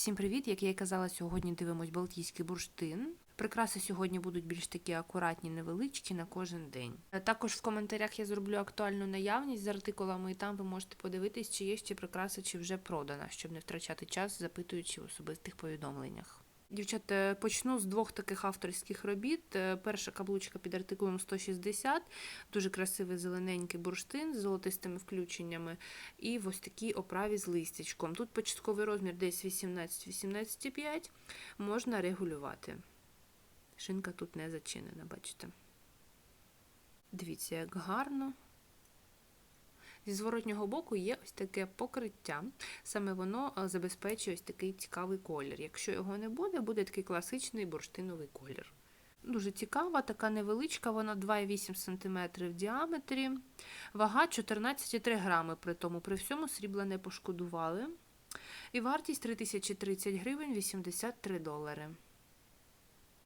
Всім привіт! Як я і казала, сьогодні дивимось Балтійський бурштин. Прикраси сьогодні будуть більш такі акуратні, невеличкі на кожен день. Е, Також в коментарях я зроблю актуальну наявність з артикулами, і там ви можете подивитись, чи є ще прикраси, чи вже продана, щоб не втрачати час, запитуючи в особистих повідомленнях. Дівчата, почну з двох таких авторських робіт. Е, Перша каблучка під артикулом 160, дуже красивий зелененький бурштин з золотистими включеннями, і ось такій оправі з листячком. Тут початковий розмір десь 18-18,5, можна регулювати. Шинка тут не зачинена, бачите. Дивіться, як гарно. Зі зворотнього боку є ось таке покриття. Саме воно е, забезпечує ось такий цікавий колір. Якщо його не буде, буде такий класичний бурштиновий колір. Дуже цікава, така невеличка, вона 2,8 см в діаметрі. Вага 14,3 грами, при тому при всьому срібла не пошкодували. І вартість 3030 гривень 83 долари.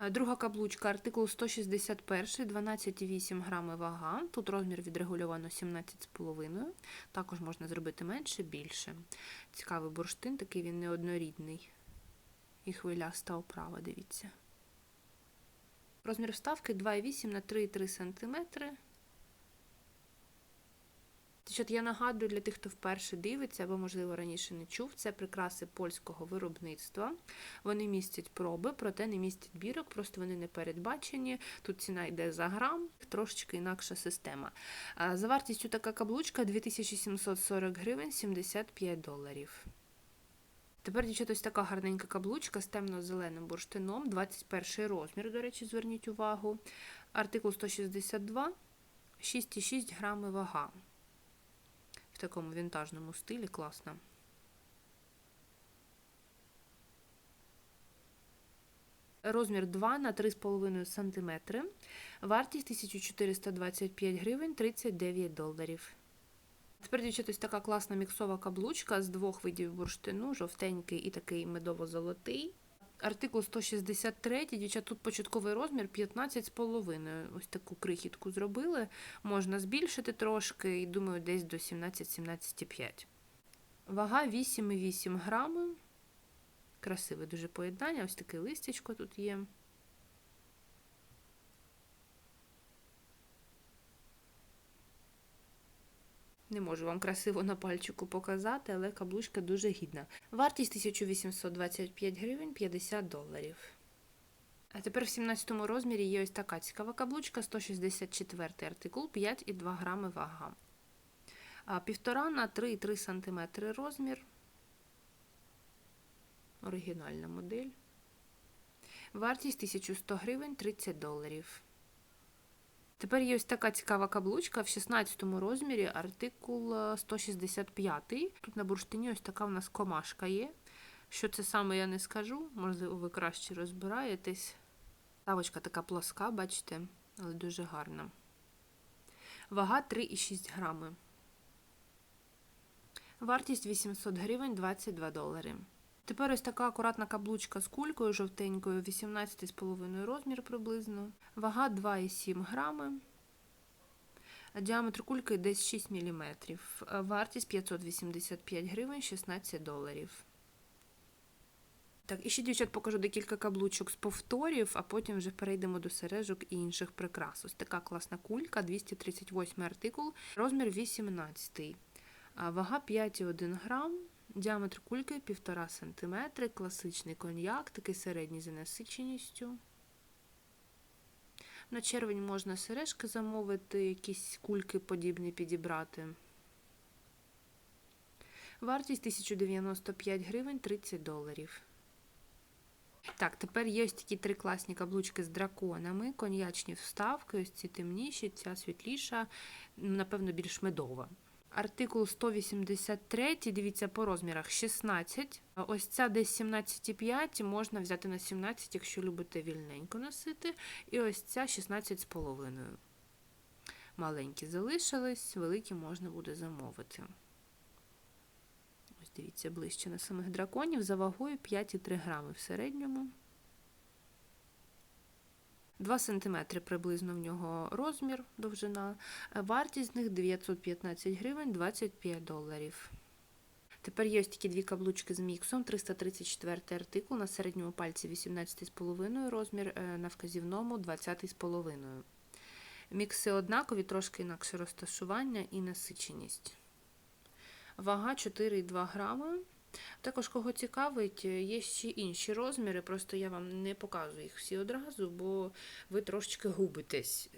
А Друга каблучка, артикул 161, 12,8 грами вага. Тут розмір відрегульовано 17,5. Також можна зробити менше, більше. Цікавий бурштин, такий він неоднорідний. І хвиляста оправа, дивіться. Розмір вставки 2,8 на 3,3 см. Що я нагадую для тих, хто вперше дивиться або, можливо, раніше не чув, це прикраси польського виробництва. Вони містять проби, проте не містять бірок, просто вони не передбачені. Тут ціна йде за грам, трошечки інакша система. За вартістю така каблучка 2740 гривень 75 доларів. Тепер, дівчата, ось така гарненька каблучка з темно-зеленим бурштином, 21 розмір, до речі, зверніть увагу. Артикул 162, 6,6 грами вага. Такому вінтажному стилі класно. Розмір 2 на 3,5 см. Вартість 1425 гривень 39 доларів. Тепер, дівчата, ось така класна міксова каблучка з двох видів бурштину, жовтенький і такий медово-золотий. Артикул 163, дівчат, тут початковий розмір 15,5. Ось таку крихітку зробили. Можна збільшити трошки, і думаю, десь до 17-17,5. Вага 8,8 грами. Красиве дуже поєднання. Ось таке листячко тут є. Не можу вам красиво на пальчику показати, але каблучка дуже гідна. Вартість 1825 гривень 50 доларів. А тепер в 17 розмірі є ось така цікава каблучка, 164 артикул, 5,2 грами вага. А 1,5 на 3,3 см розмір. Оригінальна модель. Вартість 1100 гривень 30 доларів. Тепер є ось така цікава каблучка в 16 розмірі, артикул 165. Тут на бурштині ось така в нас комашка є. Що це саме, я не скажу, можливо, ви краще розбираєтесь. Ставочка така плоска, бачите, але дуже гарна. Вага 3,6 грами. Вартість 800 гривень 22 долари. Тепер ось така акуратна каблучка з кулькою жовтенькою, 18,5 розмір приблизно. Вага 2,7 грами. Діаметр кульки десь 6 мм. Вартість 585 гривень 16 доларів. Так, і ще, дівчат, покажу декілька каблучок з повторів, а потім вже перейдемо до сережок і інших прикрас. Ось така класна кулька, 238 артикул, розмір 18. Вага 5,1 грам. Діаметр кульки 1,5 см, класичний коньяк, такий середній за насиченістю. На червень можна сережки замовити, якісь кульки подібні підібрати. Вартість 1095 гривень 30 доларів. Так, тепер є ось такі три класні каблучки з драконами, коньячні вставки, ось ці темніші, ця світліша, напевно, більш медова. Артикул 183, дивіться, по розмірах 16. Ось ця десь 17,5, можна взяти на 17, якщо любите вільненько носити. І ось ця 16,5. Маленькі залишились, великі можна буде замовити. Ось дивіться, ближче на самих драконів, за вагою 5,3 грами в середньому. 2 см приблизно в нього розмір, довжина. Вартість з них 915 гривень 25 доларів. Тепер є ось такі дві каблучки з міксом, 334 артикул, на середньому пальці 18,5 розмір, е, на вказівному 20,5. Мікси однакові, трошки інакше розташування і насиченість. Вага 4,2 грами. Також, кого цікавить, є ще інші розміри, просто я вам не показую їх всі одразу, бо ви трошечки губитесь,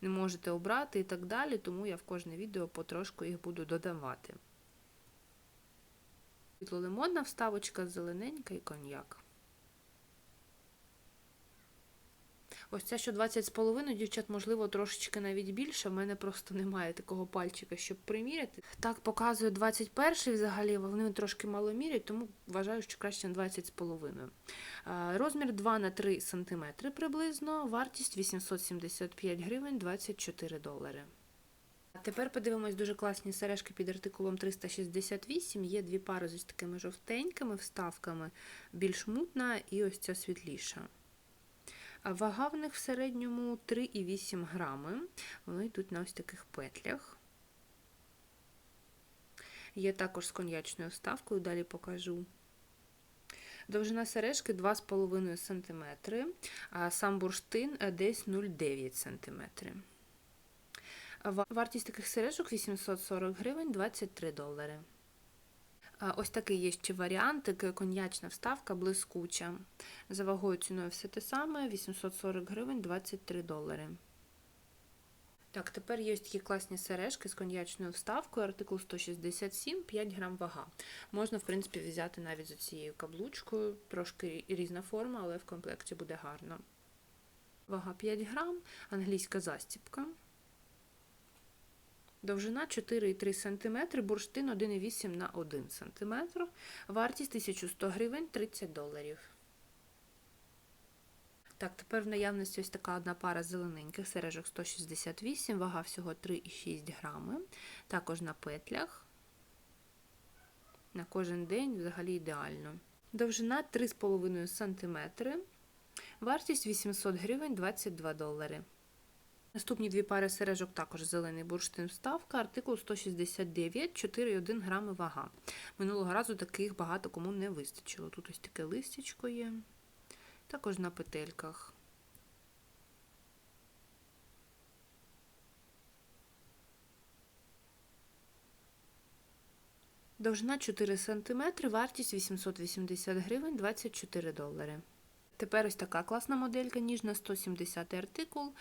не можете обрати і так далі, тому я в кожне відео потрошку їх буду додавати. Світло-лимонна вставочка, зелененька і коньяк. Ось ця що 20,5, дівчат, можливо, трошечки навіть більше. В мене просто немає такого пальчика, щоб приміряти. Так, показує 21 взагалі, вони трошки мало мірять, тому вважаю, що краще на 20,5. Е, Розмір 2 на 3 см приблизно, вартість 875 гривень 24 долари. Тепер подивимось дуже класні сережки під артикулом 368. Є дві пари з такими жовтенькими вставками, більш мутна і ось ця світліша. Вага в них в середньому 3,8 грами. Вони йдуть на ось таких петлях. Є також з коньячною вставкою, далі покажу. Довжина сережки 2,5 см, а сам бурштин десь 0,9 см. Вартість таких сережок 840 гривень 23 долари. Ось такий є ще варіантик, коньячна вставка блискуча. За вагою ціною все те саме, 840 гривень 23 долари. Так, тепер є такі класні сережки з коньячною вставкою, артикул 167, 5 грам вага. Можна, в принципі, взяти навіть з цією каблучкою, трошки різна форма, але в комплекті буде гарно. Вага 5 грам, англійська застіпка. Довжина 4,3 см, бурштин 1,8 на 1 см, вартість 1100 гривень 30 доларів. Так, тепер в наявності ось така одна пара зелененьких сережок 168, вага всього 3,6 грами. Також на петлях. На кожен день взагалі ідеально. Довжина 3,5 см, вартість 800 гривень 22 долари. Наступні дві пари сережок також зелений бурштин вставка, артикул 169, 4,1 грами вага. Минулого разу таких багато кому не вистачило. Тут ось таке листячко є, також на петельках. Довжина 4 см, вартість 880 гривень 24 долари. Тепер ось така класна моделька, ніжна 170 артикул,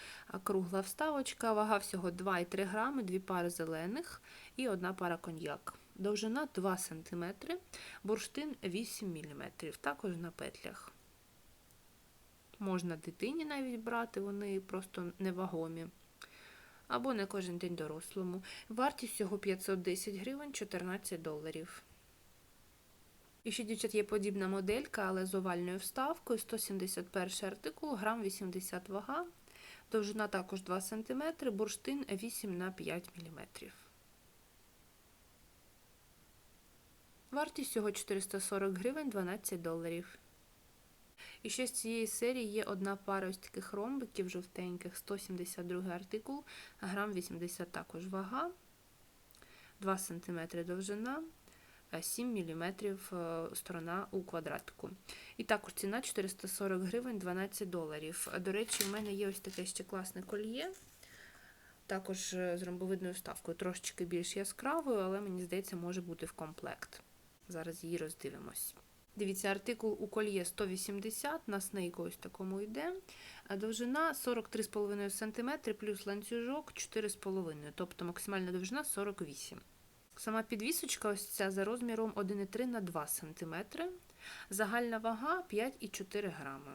кругла вставочка, вага всього 2,3 грами, дві пари зелених і одна пара коньяк. Довжина 2 см, бурштин 8 мм, також на петлях. Можна дитині навіть брати, вони просто невагомі. Або не кожен день дорослому. Вартість всього 510 гривень 14 доларів. І ще, дівчат, є подібна моделька, але з овальною вставкою. 171 артикул, грам 80 вага. Довжина також 2 см, бурштин 8 на 5 мм. Вартість всього 440 гривень 12 доларів. І ще з цієї серії є одна пара ось таких ромбиків жовтеньких, 172 артикул, грам 80 також вага, 2 см довжина. 7 мм е, сторона у квадратику. І також ціна 440 гривень 12 доларів. До речі, у мене є ось таке ще класне кольє. Також е, з ромбовидною вставкою, трошечки більш яскравою, але мені здається, може бути в комплект. Зараз її роздивимось. Дивіться, артикул у кольє 180, на снейку ось такому йде. Довжина 43,5 см плюс ланцюжок 4,5 тобто максимальна довжина 48 см. Сама підвісочка ось ця за розміром 1,3 на 2 см. Загальна вага 5,4 грами.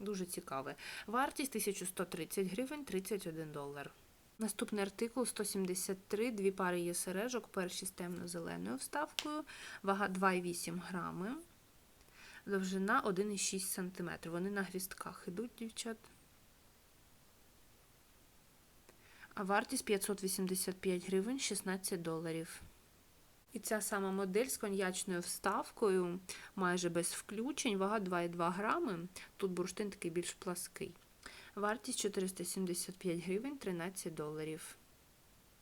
Дуже цікаве. Вартість 1130 гривень 31 долар. Наступний артикул 173, дві пари є сережок, перші з темно-зеленою вставкою, вага 2,8 грами, довжина 1,6 см. Вони на гвістках йдуть, дівчат. А вартість 585 гривень 16 доларів. І ця сама модель з коньячною вставкою, майже без включень, вага 2,2 грами. Тут бурштин такий більш плаский. Вартість 475 гривень 13 доларів.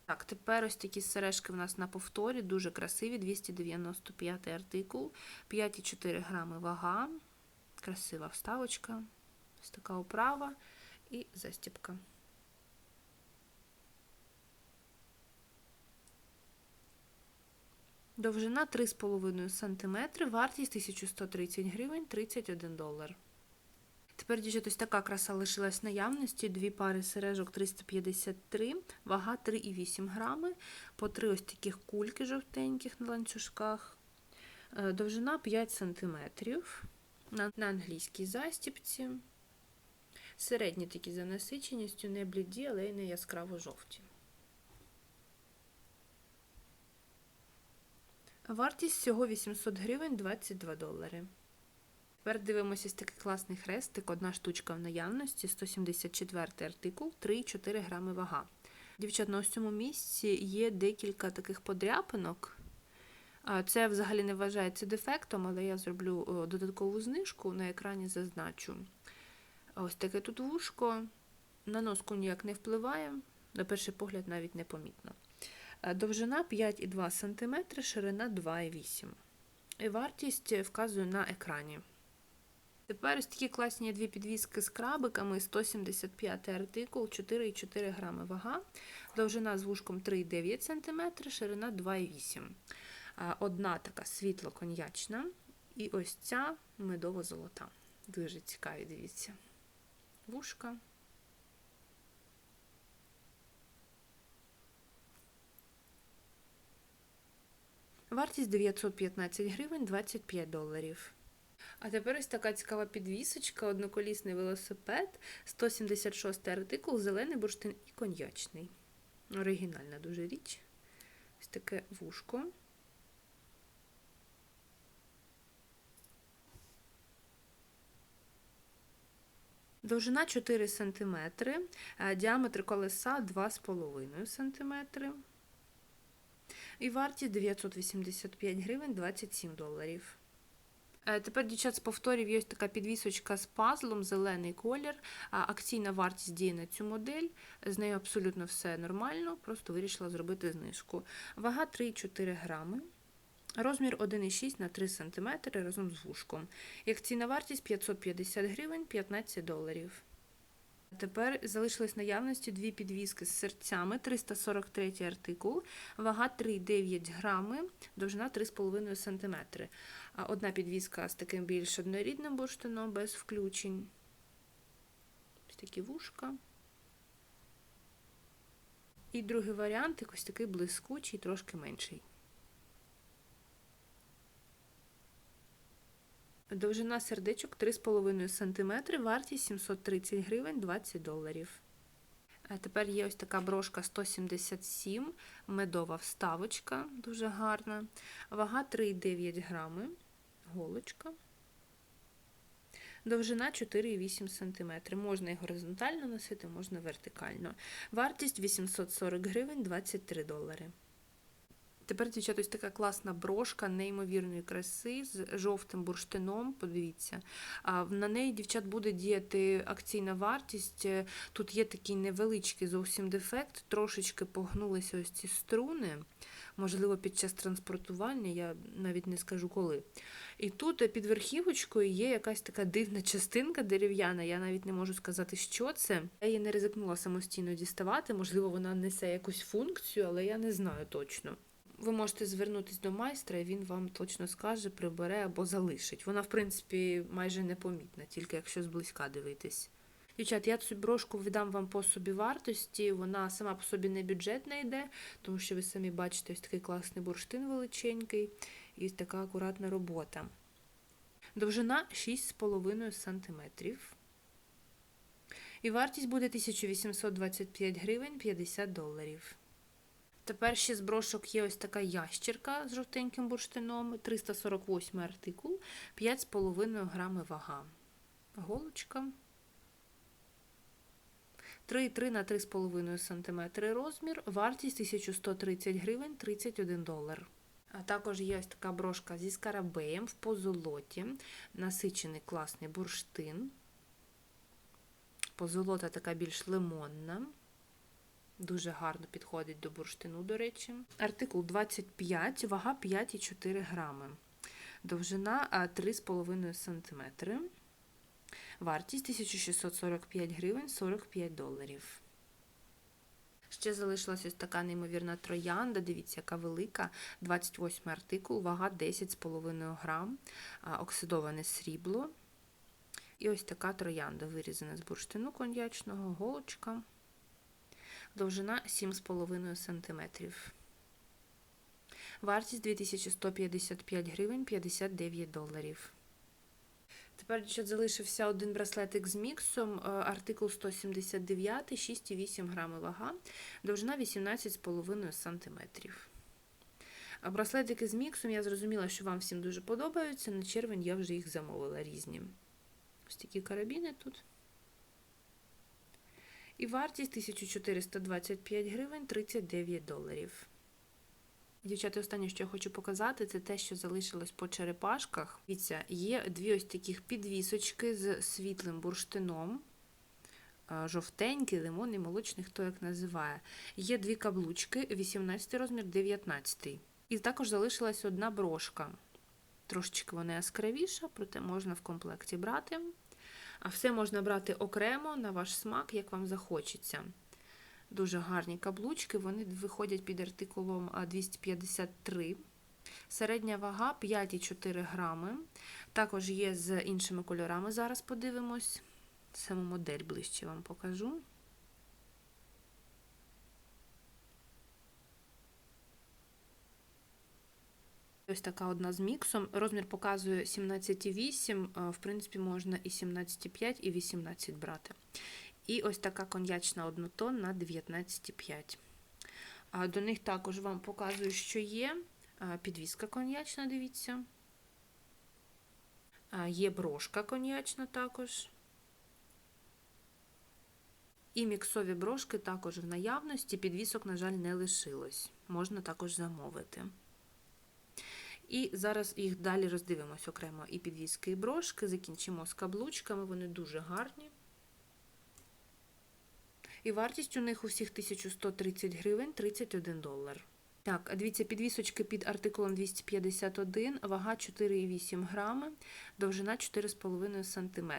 Так, тепер ось такі сережки в нас на повторі, дуже красиві, 295 артикул, 5,4 грами вага, красива вставочка, ось така оправа і застіпка. Довжина 3,5 см, вартість 1130 гривень 31 долар. Тепер, дівчат, ось така краса лишилась в наявності. Дві пари сережок 353, вага 3,8 грами, по три ось таких кульки жовтеньких на ланцюжках. Е, довжина 5 см. На англійській застіпці. Середні такі за насиченістю, не бліді, але й не яскраво жовті. Вартість всього 800 гривень 22 долари. Тепер дивимося ось такий класний хрестик, одна штучка в наявності, 174 артикул, 3-4 грами вага. Дівчат, на ось цьому місці є декілька таких подряпинок. Це взагалі не вважається дефектом, але я зроблю додаткову знижку, на екрані зазначу. Ось таке тут вушко, на носку ніяк не впливає, на перший погляд навіть непомітно. Довжина 5,2 см, ширина 2,8 І вартість вказую на екрані. Тепер ось такі класні дві підвіски з крабиками, 175 артикул, 4,4 грами вага, довжина з вушком 3,9 см, ширина 2,8 Одна така світло-коньячна, і ось ця медово-золота. Дуже цікаві, дивіться. Вушка. Вартість 915 гривень 25 доларів. А тепер ось така цікава підвісочка, одноколісний велосипед, 176 артикул, зелений бурштин і коньячний. Оригінальна дуже річ. Ось таке вушко. Довжина 4 см, діаметр колеса 2,5 см. І вартість 985 гривень 27 доларів. Е, тепер, дівчат, з повторів є така підвісочка з пазлом, зелений колір. Акційна вартість діє на цю модель. З нею абсолютно все нормально, просто вирішила зробити знижку. Вага 3,4 грами. Розмір 1,6 на 3 см разом з вушком. Акційна вартість 550 гривень 15 доларів. Тепер залишились наявності дві підвіски з серцями, 343 артикул, вага 3,9 грами, довжина 3,5 см. Одна підвіска з таким більш однорідним бурштином, без включень. Ось такі вушка. І другий варіант ось такий блискучий, трошки менший. Довжина сердечок 3,5 см, вартість 730 гривень 20 доларів. А тепер є ось така брошка 177, медова вставочка, дуже гарна. Вага 3,9 грами, голочка. Довжина 4,8 см. Можна і горизонтально носити, можна вертикально. Вартість 840 гривень 23 долари. Тепер, дівчата, ось така класна брошка неймовірної краси з жовтим бурштином. Подивіться. На неї, дівчат, буде діяти акційна вартість. Тут є такий невеличкий зовсім дефект, трошечки погнулися ось ці струни. Можливо, під час транспортування, я навіть не скажу коли. І тут під верхівочкою є якась така дивна частинка дерев'яна, я навіть не можу сказати, що це. Я її не ризикнула самостійно діставати, можливо, вона несе якусь функцію, але я не знаю точно ви можете звернутися до майстра, і він вам точно скаже, прибере або залишить. Вона, в принципі, майже непомітна, тільки якщо зблизька дивитись. Дівчат, я цю брошку віддам вам по собі вартості, вона сама по собі не бюджетна йде, тому що ви самі бачите ось такий класний бурштин величенький і така акуратна робота. Довжина 6,5 см. І вартість буде 1825 гривень 50 доларів. Тепер ще з брошок є ось така ящерка з жовтеньким бурштином, 348 артикул, 5,5 грами вага. Голочка. 3,3 на 3,5 см розмір, вартість 1130 гривень 31 долар. А також є ось така брошка зі скарабеєм в позолоті, насичений класний бурштин. Позолота така більш лимонна. Дуже гарно підходить до бурштину, до речі. Артикул 25, вага 5,4 грами. Довжина 3,5 см. Вартість 1645 гривень 45 доларів. Ще залишилась ось така неймовірна троянда. Дивіться, яка велика. 28 артикул, вага 10,5 грам, оксидоване срібло. І ось така троянда вирізана з бурштину коньячного, голочка. Довжина 7,5 см. Вартість 2155 гривень 59 доларів. Тепер ще залишився один браслетик з міксом, е, артикул 179, 6,8 грами вага, довжина 18,5 см. Браслетики з міксом, я зрозуміла, що вам всім дуже подобаються. На червень я вже їх замовила різні. Ось такі карабіни тут. І вартість 1425 гривень 39 доларів. Дівчата, останнє, що я хочу показати, це те, що залишилось по черепашках. Дивіться, є дві ось таких підвісочки з світлим бурштином. Жовтенький, лимонний, молочний, хто як називає. Є дві каблучки, 18 розмір, 19. І також залишилась одна брошка. Трошечки вона яскравіша, проте можна в комплекті брати. А все можна брати окремо на ваш смак, як вам захочеться. Дуже гарні каблучки, вони виходять під артикулом 253. Середня вага 5,4 грами. Також є з іншими кольорами. Зараз подивимось. Саму модель ближче вам покажу. Ось така одна з міксом. Розмір показує 17,8, в принципі, можна і 17,5, і 18 брати. І ось така коньячна однотон на 19,5. До них також вам показую, що є. Підвіска коньячна, дивіться. Є брошка коньячна також. І міксові брошки також в наявності. Підвісок, на жаль, не лишилось. Можна також замовити. І зараз їх далі роздивимось окремо і підвіски, і брошки. Закінчимо з каблучками, вони дуже гарні. І вартість у них усіх 1130 гривень 31 долар. Так, дивіться, підвісочки під артикулом 251, вага 4,8 грами, довжина 4,5 см.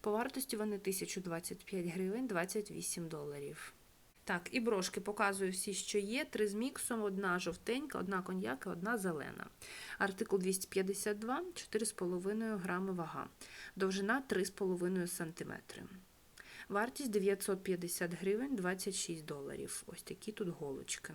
По вартості вони 1025 гривень 28 доларів. Так, і брошки показую всі, що є. Три з міксом, одна жовтенька, одна коньяка, одна зелена. Артикул 252, 4,5 грами вага. Довжина 3,5 см. Вартість 950 гривень 26 доларів. Ось такі тут голочки.